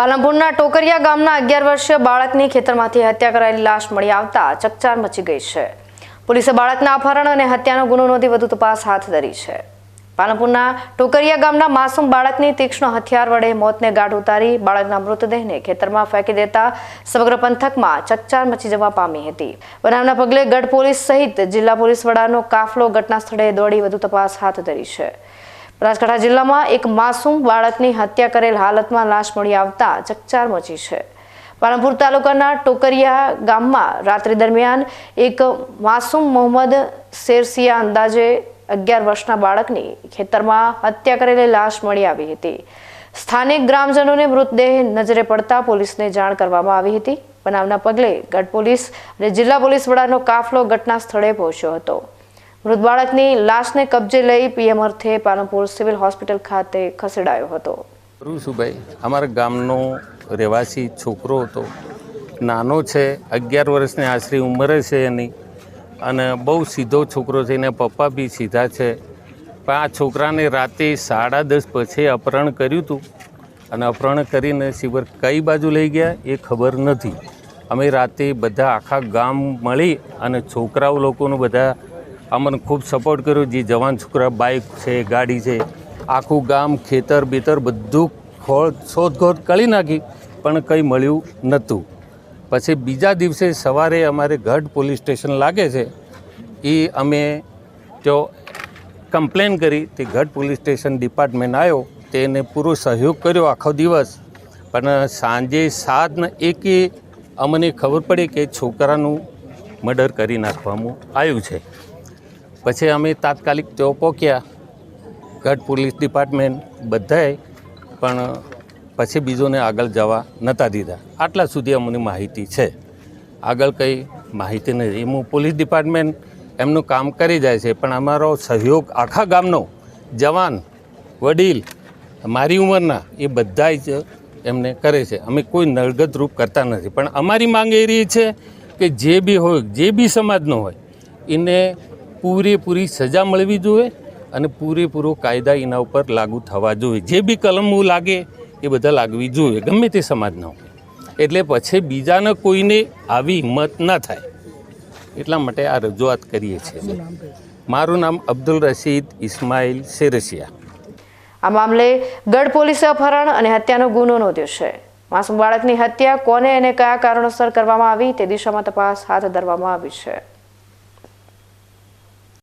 પાલનપુરના ટોકરિયા ગામના અગિયાર વર્ષીય બાળકની ખેતરમાંથી હત્યા કરાયેલી લાશ મળી આવતા ચકચાર મચી ગઈ છે. પોલીસે બાળકના અપહરણ અને હત્યાનો ગુનો નોંધી વધુ તપાસ હાથ ધરી છે. પાલનપુરના ટોકરિયા ગામના માસૂમ બાળકની તીક્ષ્ણ હથિયાર વડે મોતને ગાઢ ઉતારી બાળકના મૃતદેહને ખેતરમાં ફેંકી દેતા સમગ્ર પંથકમાં ચકચાર મચી જવા પામી હતી. બનાવના પગલે ગઢ પોલીસ સહિત જિલ્લા પોલીસ વડાનો કાફલો ઘટના સ્થળે દોડી વધુ તપાસ હાથ ધરી છે. બનાસકાંઠા જિલ્લામાં એક માસૂમ બાળકની હત્યા કરેલ હાલતમાં લાશ મળી આવતા ચકચાર મચી છે. પાલનપુર તાલુકાના ટોકરિયા ગામમાં રાત્રિ દરમિયાન એક માસૂમ મોહમ્મદ શેરસિયા અંદાજે અગિયાર વર્ષના બાળકની ખેતરમાં હત્યા કરેલી લાશ મળી આવી હતી. સ્થાનિક ગ્રામજનોને મૃતદેહ નજરે પડતા પોલીસને જાણ કરવામાં આવી હતી. બનાવના પગલે ગઢ પોલીસ અને જિલ્લા પોલીસ વડાનો કાફલો ઘટના સ્થળે પહોંચ્યો હતો. મૃત બાળકની લાશને કબજે લઈ પીએમ અર્થે પાલનપુર સિવિલ હોસ્પિટલ ખાતે ખસેડાયો હતો. રૂસુભાઈ અમારા ગામનો રહેવાસી છોકરો હતો. નાનો છે, અગિયાર વર્ષની આશરી ઉંમરે છે એની. અને બહુ સીધો છોકરો છે, એના પપ્પા બી સીધા છે. પણ આ છોકરાને રાતે સાડા દસ પછી અપહરણ કર્યું હતું. અને અપહરણ કરીને શિવર કઈ બાજુ લઈ ગયા એ ખબર નથી. અમે રાતે બધા આખા ગામ મળી અને છોકરાઓ લોકોનું બધા અમને ખૂબ સપોર્ટ કર્યો. જે, જવાન છોકરા બાઇક છે, ગાડી છે, આખું ગામ, ખેતર, બેતર બધું ખોળ, શોધખોળ કરી નાખી, પણ કંઈ મળ્યું નહોતું. પછી બીજા દિવસે સવારે અમારે ગઢ પોલીસ સ્ટેશન લાગે છે એ અમે જો કમ્પ્લેન કરી તે ગઢ પોલીસ સ્ટેશન ડિપાર્ટમેન્ટ આવ્યો તેને પૂરો સહયોગ કર્યો આખો દિવસ. પણ સાંજે સાત એકે અમને ખબર પડી કે છોકરાનું મર્ડર કરી નાખવામાં આવ્યું છે. પછી અમે તાત્કાલિક તેઓ પહોંચ્યા. ગઢ પોલીસ ડિપાર્ટમેન્ટ બધાએ, પણ પછી બીજોને આગળ જવા નહોતા દીધા. આટલા સુધી અમને માહિતી છે. આગળ કંઈ માહિતી નથી. એમ પોલીસ ડિપાર્ટમેન્ટ એમનું કામ કરી જાય છે, પણ અમારો સહયોગ આખા ગામનો, જવાન, વડીલ, મારી ઉંમરના, એ બધા જ એમને કરે છે. અમે કોઈ નળગત રૂપ કરતા નથી. પણ અમારી માંગ એ રહી છે કે જે બી હોય, જે બી સમાજનો હોય, એને પૂરેપૂરી સજા મળવી જોઈએ અને પૂરેપૂરો કાયદા એના ઉપર લાગુ થવા જોઈએ. જે બી કલમો લાગે એ બધા લાગવી જોઈએ ગમે તે સમાજના હોય. એટલે પછી બીજાને કોઈને આવી હિંમત ના થાય. એટલા માટે આ રજૂઆત કરીએ છીએ. મારું નામ અબ્દુલ રશીદ ઇસ્માઇલ શેરસિયા. આ મામલે ગઢ પોલીસે અપહરણ અને હત્યાનો ગુનો નોંધ્યો છે. માસૂમ બાળકની હત્યા કોને અને કયા કારણોસર કરવામાં આવી તે દિશામાં તપાસ હાથ ધરવામાં આવી છે.